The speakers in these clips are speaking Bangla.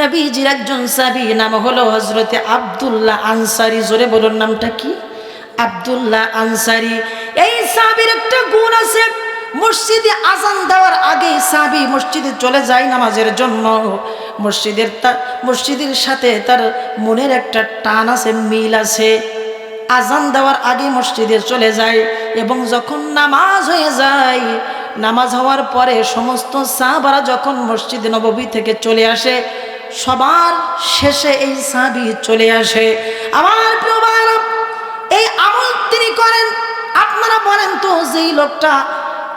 নবীজির একজন সাবি নাম হলো হজরতে আবদুল্লাহ আনসারি। জোরে বলুন নামটা কি? আবদুল্লাহ আনসারি। এই সাবির একটা গুণ আছে, মসজিদে আজান দেওয়ার আগে সাবি মসজিদে চলে যায় নামাজের জন্য। মসজিদের তার মসজিদের সাথে তার মনের একটা টান আছে, মিল আছে। আজান দেওয়ার আগে মসজিদে চলে যায় এবং যখন নামাজ হয়ে যায়, নামাজ হওয়ার পরে সমস্ত সাহাবারা যখন মসজিদ নববী থেকে চলে আসে সবার শেষে এই সাবি চলে আসে। আমার এই আমল তিনি করেন, আপনারা বলেন তো যেই লোকটা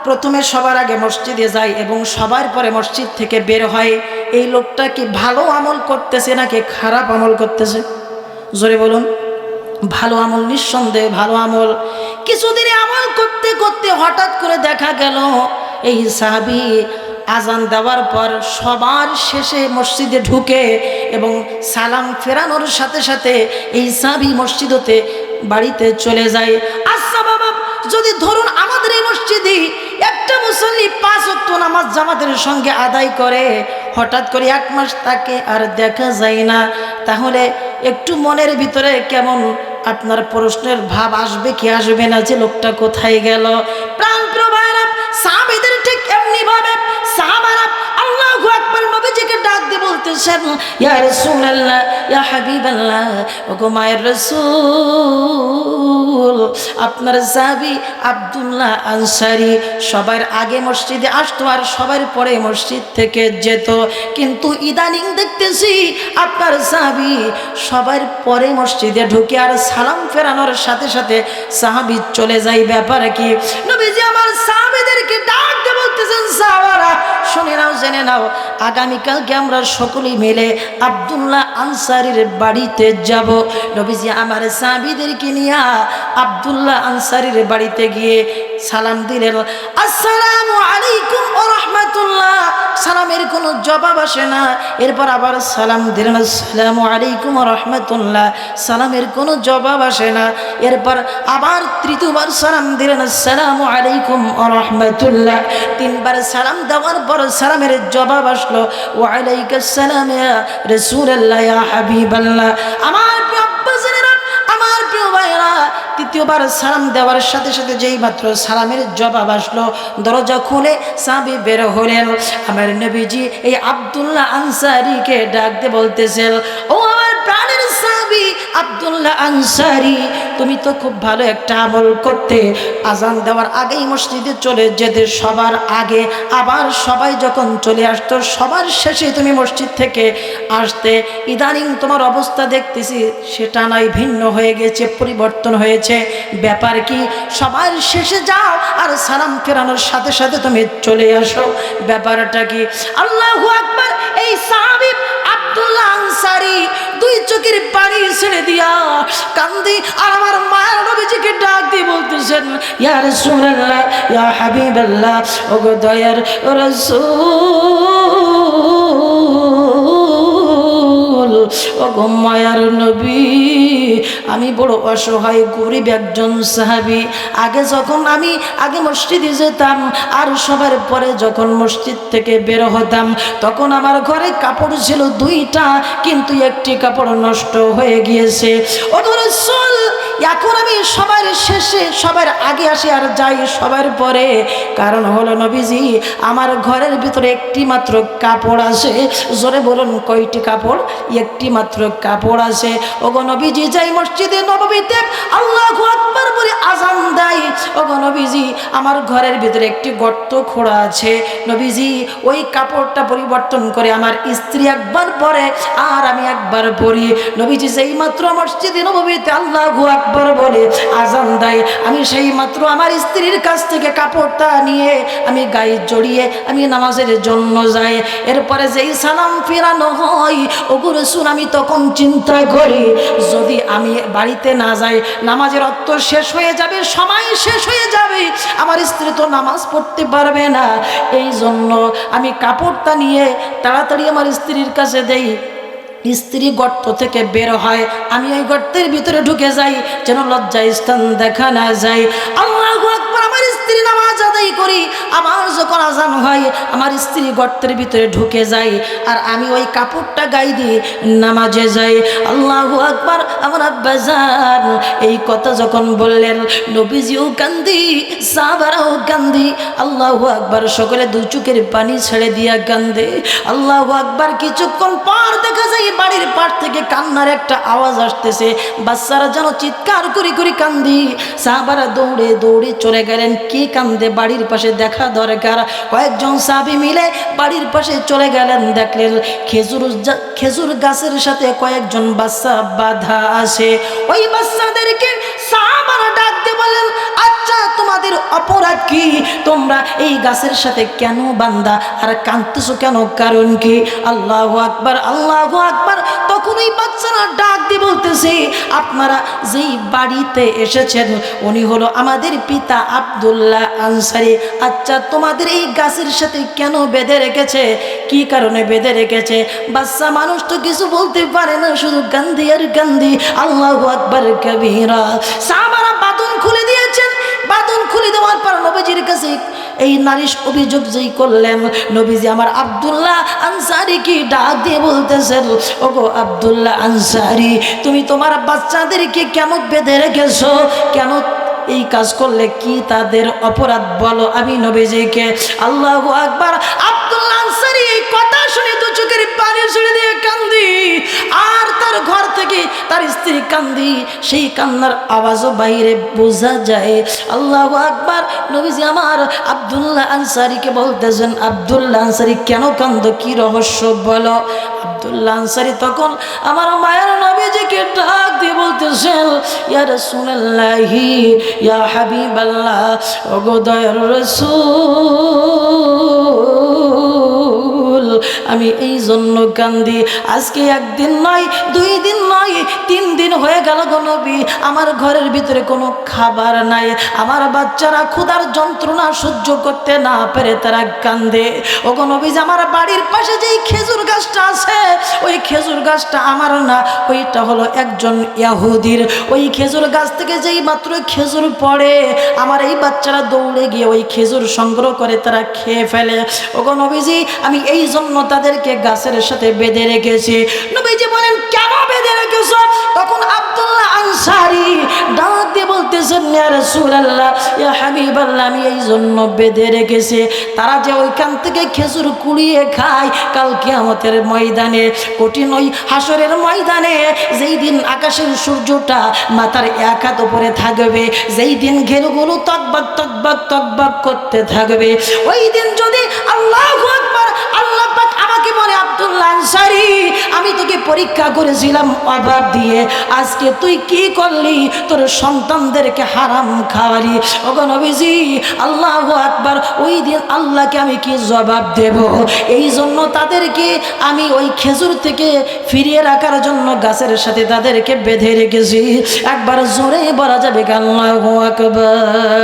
প্রথমে সবার আগে মসজিদে যায় এবং সবার পরে মসজিদ থেকে বের হয়, এই লোকটা কি ভালো আমল করতেছে নাকি খারাপ আমল করতেছে? জোরে বলুন, ভালো আমল, নিঃসন্দেহে ভালো আমল। কিছুদিনে আমল করতে করতে হঠাৎ করে দেখা গেল, এই সাহাবি আজান দেওয়ার পর সবার শেষে মসজিদে ঢুকে এবং সালাম ফেরানোর সাথে সাথে এই সাহাবি মসজিদতে বাড়িতে চলে যায়। আচ্ছা বাবা, যদি ধরুন আমাদের এই মসজিদে একটা মুসল্লি পাঁচ অক্ট নামাজ জামাতের সঙ্গে আদায় করে, হঠাৎ করে এক মাস তাকে আর দেখা যায় না, তাহলে একটু মনের ভিতরে কেমন আপনার প্রশ্নের ভাব আসবে কি আসবে না, যে লোকটা কোথায় গেল? প্রাণ প্রভায়রা সাহাবিদের ঠিক এমনি ভাবে সাহাবারা আল্লাহ আকবার নবীজিকে ডাক বলতেছেন ইয়া হাবিবাল্লাহ আপনার সাহাবী আব্দুল্লাহ আনসারী সবার আগে মসজিদে আসতো আর সবার পরে মসজিদ থেকে যেত। কিন্তু ইদানিং দেখতেছি আপনার সাহাবী সবার পরে মসজিদে ঢুকে আর সালাম ফেরানোর সাথে সাথে সাহাবি চলে যায়। ব্যাপারে কি? নবীজি আমার সাহাবীদেরকে ডাক দিয়ে বলতেছেন, সাহাবারা, শুনে নাও, জেনে নাও, আগামীকালকে আমরা সকলেই মিলে আবদুল্লাহ আনসারির বাড়িতে যাব। নবীজি আমার সাবিদেরকে নিয়ে আবদুল্লাহ আনসারির বাড়িতে গিয়ে সালাম দিলেন। আসসালামু আলাইকুম সালামের কোনো জবাব আসে না। এরপর আবার সালাম দিলেন, আসসালামু আলাইকুম রহমতুল্লাহ। সালামের কোনো জবাব আসে না। এরপর আবার তৃতীয়বার সালাম দিলেন, আসসালামু আলাইকুম রহমতুল্লাহ। তিনবার সালাম দেওয়ার পর সালামের জবাব আসলো ওয়ালাইকাসসালাম ইয়া রাসূলুল্লাহ ইয়া হাবিবাল্লাহ। আমার তৃতীয়বার সালাম দেওয়ার সাথে সাথে যেই মাত্র সালামের জবাব আসলো, দরজা খুলে সাবি বের হলেন। আমার নবীজি এই আবদুল্লাহ আনসারিকে ডাকতে বলতেছেন, ও আমার সাবি আব্দুল্লাহ আনসারি, তুমি তো খুব ভালো একটা আমল করতে। আজান দেওয়ার আগেই মসজিদে চলে যেতে সবার আগে। আবার সবাই যখন চলে আসতো, সবার শেষে তুমি মসজিদ থেকে আসতে। ইদানিং তোমার অবস্থা দেখতেছি, সেটা নয় ভিন্ন হয়ে গেছে, পরিবর্তন হয়েছে। ব্যাপার কি, সবার শেষে যাও আর সালাম ফেরানোর সাথে সাথে তুমি চলে আসো। ব্যাপারটা কি? আল্লাহু আকবার, এই সাহাবী আব্দুল্লাহ আনসারি দুই চোখের পানি ছেড়ে দিয়া কান্দি আর আমার মায়ের নবীজিকে ডাক দিয়ে বলতেছেন, ইয়া রাসূলুল্লাহ, ইয়া হাবিবাল্লাহ, ওগো দয়ার রাসূল। ওগো নবী, আমি বড় অসহায়, গরিব একজন সাহাবি। আগে যখন আমি, আগে মসজিদে যেতাম, আর সবার পরে যখন মসজিদ থেকে বের হতাম, তখন আমার ঘরে কাপড় ছিল দুইটা, কিন্তু একটি কাপড় নষ্ট হয়ে গিয়েছে। ওদের চল এখন আমি সবার শেষে, সবার আগে আসি আর যাই সবার পরে। কারণ হলো নবীজি, আমার ঘরের ভিতরে একটি মাত্র কাপড় আছে। জোরে বলুন কয়টি কাপড়? একটি মাত্র কাপড় আছে। ওগো নবীজি, যাই মসজিদে নববীতে আল্লাহ আকবার বলে আজান দেয়। ওগো নবীজি, আমার ঘরের ভিতরে একটি গর্ত খোঁড়া আছে। নবীজি, ওই কাপড়টা পরিবর্তন করে আমার স্ত্রী একবার পরে আর আমি একবার পরি। নবীজি সেই মাত্র মসজিদে নববীতে আল্লাহ আকবার বলে, আজান দেয় আমি সেই মাত্র আমার স্ত্রীর কাছ থেকে কাপড়টা নিয়ে আমি গায়ে জড়িয়ে আমি নামাজের জন্য যাই। এরপরে যেই সালাম ফেরানো হয় ওগুলো শুন আমি তখন চিন্তা করি, যদি আমি বাড়িতে না যাই, নামাজের অর্থ শেষ হয়ে যাবে, সময় শেষ হয়ে যাবে, আমার স্ত্রী তো নামাজ পড়তে পারবে না। এই জন্য আমি কাপড়টা নিয়ে তাড়াতাড়ি আমার স্ত্রীর কাছে দেই। স্ত্রী গর্ত থেকে বের হয়। আমি ওই গর্তের ভিতরে ঢুকে যাই, যেন লজ্জা স্থান দেখা না যায়। আল্লাহ আমার স্ত্রী নামাজ আদায় করি। আমার যখন আজান হয়, আমার স্ত্রী গর্তের ভিতরে ঢুকে যায় আর আমি ওই কাপড়টা গায়ে দিয়ে নামাজে যাই। আল্লাহ আকবার, আমার আব্বাজান এই কথা যখন বললেন, নবীজিও কান্দি, সাহাবারাও কান্দি। আল্লাহ আকবার, সকলে দু চোখের পানি ছেড়ে দিয়া কান্দে। আল্লাহ আকবার, কিছুক্ষণ পর বাড়ির পার থেকে কান্নার একটা আওয়াজ আসতেছে। বাচ্চারা যেন চিৎকার করি করি কান্দি। সাহাবারা দৌড়ে দৌড়ে চলে গেলেন। কে কান্দে? বাড়ির পাশে দেখা দরকার। কয়েকজন সাবি মিলে বাড়ির পাশে চলে গেলেন। দেখলেন খেজুর খেজুর গাছের সাথে কয়েকজন বাচ্চা বাধা আসে ওই বাচ্চাদেরকে সাহাবারা ডাকতে বলেন আচ্ছা তোমাদের অপরাধ কি? তোমরা এই গাছের সাথে কেন বান্দা আর কাঁদতেছো কেন? কারণ কি? আল্লাহ আকবার আল্লাহ আকবার। তখন ওই বাচ্চারা ডাক দিয়ে বলতেছে, আপনারা যেই বাড়িতে এসেছেন, উনি হলো আমাদের পিতা আব্দুল্লাহ আনসারি। আচ্ছা তোমাদের এই গাছের সাথে কেন বেঁধে রেখেছে? কি কারণে বেঁধে রেখেছে? বাচ্চা মানুষ তো কিছু বলতে পারে না, শুধু গান্ধী আর গান্ধী, আল্লাহ আকবার কবিরা। সাহাবারা বাদন খুলে দিয়েছেন। বাদন খুলে দেওয়ার পর নবীজির কাছে এই নারী অভিযোগ যেই করলেন, নবীজি আমার আবদুল্লাহ আনসারি কি ডাক দিয়ে বলতেছেন, ওগো আবদুল্লাহ আনসারি, তুমি তোমার বাচ্চাদেরকে কেন বেঁধে রেখেছো? কেন এই কাজ করলে কি তাদের অপরাধ বলো আমি নবীজিকে? আল্লাহ আকবার, আব্দুল্লাহ আনসারি এই কথা শুনে তো চোখের পানি ছুড়ে দিয়ে কান্দি, আর তার ঘর থেকে তার স্ত্রী কান্দি, সেই কান্নার আওয়াজও বাইরে বোঝা যায়। আল্লাহ আকবার, নবীজি আমার আব্দুল্লাহ আনসারিকে বলতেছেন, আবদুল্লাহ আনসারি, কেন কান্দ? কি রহস্য বলো? আব্দুল্লাহ আনসারি তখন আমার মায়ের নবীজিকে ডাক দিয়ে বলতেছেন, ইয়া রাসূলুল্লাহি, ইয়া হাবিবাল্লাহ, ওগো দয়ার রাসূল আমি এই জন্য কান্দি। আজকে একদিন নয় দুই দিন নয় তিন দিন হয়ে গেল গো নবী, আমার ঘরের ভিতরে কোনো খাবার নাই। আমার বাচ্চারা ক্ষুধার যন্ত্রণা সহ্য করতে না পেরে তারা কান্দে। ও গো নবী আমার বাড়ির পাশে যেই খেজুর গাছটা আছে, ওই খেজুর গাছটা আমার না, ওইটা হলো একজন ইয়াহুদির। ওই খেজুর গাছ থেকে যেই মাত্র খেজুর পড়ে, আমার এই বাচ্চারা দৌড়ে গিয়ে ওই খেজুর সংগ্রহ করে তারা খেয়ে ফেলে। ওগো নবীজি, আমি এই জন্য তাদেরকে গাছের সাথে বেঁধে রেখেছি। নবীজি বলেন কেন বেঁধে রেখেছো? তখন আব্দুল্লাহ আনসারি বলতেছেন আমি এই জন্য বেঁধে তারা যে ওইখান থেকে খেজুর কুড়িয়ে খায় ময়দানে, কঠিন ওই হাসরের ময়দানে, যেই দিন আকাশের সূর্যটা মাথার এক হাত উপরে থাকবে, যেই দিন ঘেরুগুলো তকবাক তকবাক তকবাক করতে থাকবে, ওই দিন যদি আল্লাহ আল্লাহ আমাকে বলে, আব্দুল্লাহ আনসারি, আমি তোকে পরীক্ষা করেছিলাম অভাব দিয়ে। আজকে তুই কি করলি? তোর সন্তানদেরকে হারাম খাওয়ালি। ওগো নবীজি, আল্লাহ আকবার, ওই দিন আল্লাহকে আমি কি জবাব দেব? এই জন্য তাদেরকে আমি ওই খেজুর থেকে ফিরিয়ে রাখার জন্য গাছের সাথে তাদেরকে বেঁধে রেখেছি। একবার জোরে বলা যাবে আল্লাহ আকবার?